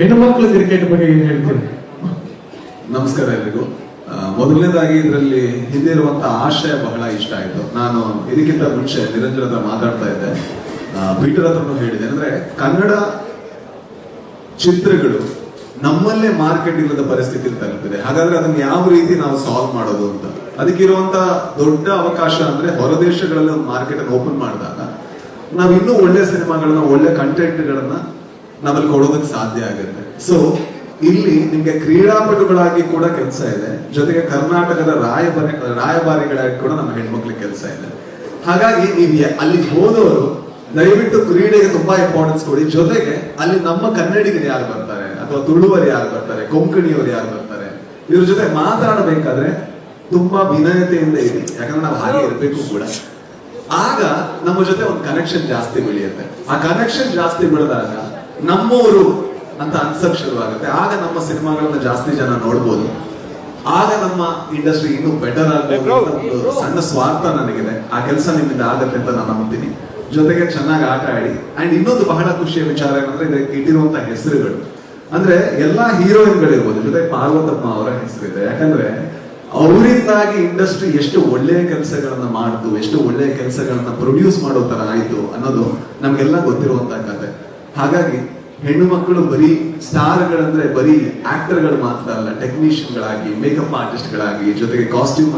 ಹೆಣ್ಮಕ್ಳು ಕ್ರಿಕೆಟ್ ಬಗ್ಗೆ ಏನ್ ಹೇಳ್ತೀರಿ? ನಮಸ್ಕಾರ ಎಲ್ರಿಗೂ. ಮೊದಲನೇದಾಗಿ ಇದರಲ್ಲಿ ಹಿಂದೆ ಇರುವಂತಹ ಆಶಯ ಬಹಳ ಇಷ್ಟ ಆಯ್ತು. ನಾನು ಇದಕ್ಕಿಂತ ಮುಂಚೆ ನಿರಂಜನ ಹತ್ರ ಮಾತಾಡ್ತಾ ಇದ್ದೆ. ಪೀಟರ್ ಹತ್ರನೂ ಹೇಳಿದೆ. ಅಂದ್ರೆ ಕನ್ನಡ ಚಿತ್ರಗಳು ನಮ್ಮಲ್ಲೇ ಮಾರ್ಕೆಟ್ ಇಲ್ಲದ ಪರಿಸ್ಥಿತಿ ತಲುಪಿದೆ. ಹಾಗಾದ್ರೆ ಅದನ್ನ ಯಾವ ರೀತಿ ನಾವು ಸಾಲ್ವ್ ಮಾಡೋದು ಅಂತ. ಅದಕ್ಕಿರುವಂತ ದೊಡ್ಡ ಅವಕಾಶ ಅಂದ್ರೆ ಹೊರದೇಶಗಳಲ್ಲಿ ಮಾರ್ಕೆಟ್ ಓಪನ್ ಮಾಡಿದಾಗ ನಾವು ಇನ್ನೂ ಒಳ್ಳೆ ಸಿನಿಮಾಗಳನ್ನ, ಒಳ್ಳೆ ಕಂಟೆಂಟ್ಗಳನ್ನ ನಾವಲ್ಲಿ ಕೊಡೋದಕ್ಕೆ ಸಾಧ್ಯ ಆಗುತ್ತೆ. ಸೊ ಇಲ್ಲಿ ನಿಮ್ಗೆ ಕ್ರೀಡಾಪಟುಗಳಾಗಿ ಕೂಡ ಕೆಲಸ ಇದೆ. ಜೊತೆಗೆ ಕರ್ನಾಟಕದ ರಾಯಭಾರಿ, ರಾಯಭಾರಿಗಳಾಗಿ ಕೂಡ ನಮ್ಮ ಹೆಣ್ಮಕ್ಳಿಗೆ ಕೆಲಸ ಇದೆ. ಹಾಗಾಗಿ ನೀವು ಅಲ್ಲಿ ಹೋದವರು ದಯವಿಟ್ಟು ಕ್ರೀಡೆಗೆ ತುಂಬಾ ಇಂಪಾರ್ಟೆನ್ಸ್ ಕೊಡಿ. ಜೊತೆಗೆ ಅಲ್ಲಿ ನಮ್ಮ ಕನ್ನಡಿಗರು ಯಾರು ಬರ್ತಾರೆ? ಅಥವಾ ತುಳುವರು ಯಾರು ಬರ್ತಾರೆ? ಕೊಂಕಣಿಯವರು ಯಾರು ಬರ್ತಾರೆ? ಇವ್ರ ಜೊತೆ ಮಾತಾಡಬೇಕಾದ್ರೆ ತುಂಬಾ ವಿನಯತೆಯಿಂದ ಇರಿ. ಯಾಕಂದ್ರೆ ನಾವು ಹಾಗೆ ಇರಬೇಕು ಕೂಡ. ಆಗ ನಮ್ಮ ಜೊತೆ ಒಂದು ಕನೆಕ್ಷನ್ ಜಾಸ್ತಿ ಬೆಳೆಯುತ್ತೆ. ಆ ಕನೆಕ್ಷನ್ ಜಾಸ್ತಿ ಬೆಳೆದಾಗ ನಮ್ಮವರು ಅಂತ ಅನ್ಸಕ್ ಶುರುವಾಗುತ್ತೆ. ಆಗ ನಮ್ಮ ಸಿನಿಮಾಗಳನ್ನ ಜಾಸ್ತಿ ಜನ ನೋಡ್ಬೋದು. ಆಗ ನಮ್ಮ ಇಂಡಸ್ಟ್ರಿ ಇನ್ನೂ ಬೆಟರ್ ಆಗಬೇಕು ಸಣ್ಣ ಸ್ವಾರ್ಥ ನನಗಿದೆ. ಆ ಕೆಲಸ ನಿಮ್ಮಿಂದ ಆಗತ್ತೆ ಅಂತ ನಾನು ನಂಬ್ತೀನಿ. ಜೊತೆಗೆ ಚೆನ್ನಾಗಿ ಆಟ ಆಡಿ ಅಂಡ್ ಇನ್ನೊಂದು ಬಹಳ ಖುಷಿಯ ವಿಚಾರ ಏನಂದ್ರೆ ಇದಕ್ಕೆ ಇಟ್ಟಿರುವಂತ ಹೆಸರುಗಳು. ಅಂದ್ರೆ ಎಲ್ಲಾ ಹೀರೋಯಿನ್ಗಳಿರ್ಬೋದು ಜೊತೆಗೆ ಪಾರ್ವತಮ್ಮ ಅವರ ಹೆಸರಿದೆ. ಯಾಕಂದ್ರೆ ಅವರಿಂದಾಗಿ ಇಂಡಸ್ಟ್ರಿ ಎಷ್ಟು ಒಳ್ಳೆಯ ಕೆಲಸಗಳನ್ನ ಮಾಡ್ತು ಎಷ್ಟು ಒಳ್ಳೆಯ ಕೆಲಸಗಳನ್ನ ಪ್ರೊಡ್ಯೂಸ್ ಮಾಡೋ ತರ ಆಯ್ತು ಅನ್ನೋದು ನಮ್ಗೆಲ್ಲ ಗೊತ್ತಿರುವಂತ ಕತೆ. ಹಾಗಾಗಿ ಹೆಣ್ಣು ಮಕ್ಕಳು ಬರೀ ಸ್ಟಾರ್ಗಳಂದ್ರೆ ಬರೀ ಆಕ್ಟರ್ಗಳು ಮಾತ್ರ ಅಲ್ಲ ಟೆಕ್ನಿಷಿಯನ್ಗಳಾಗಿ ಮೇಕಪ್ ಆರ್ಟಿಸ್ಟ್ಗಳಾಗಿ ಜೊತೆಗೆ ಕಾಸ್ಟ್ಯೂಮ್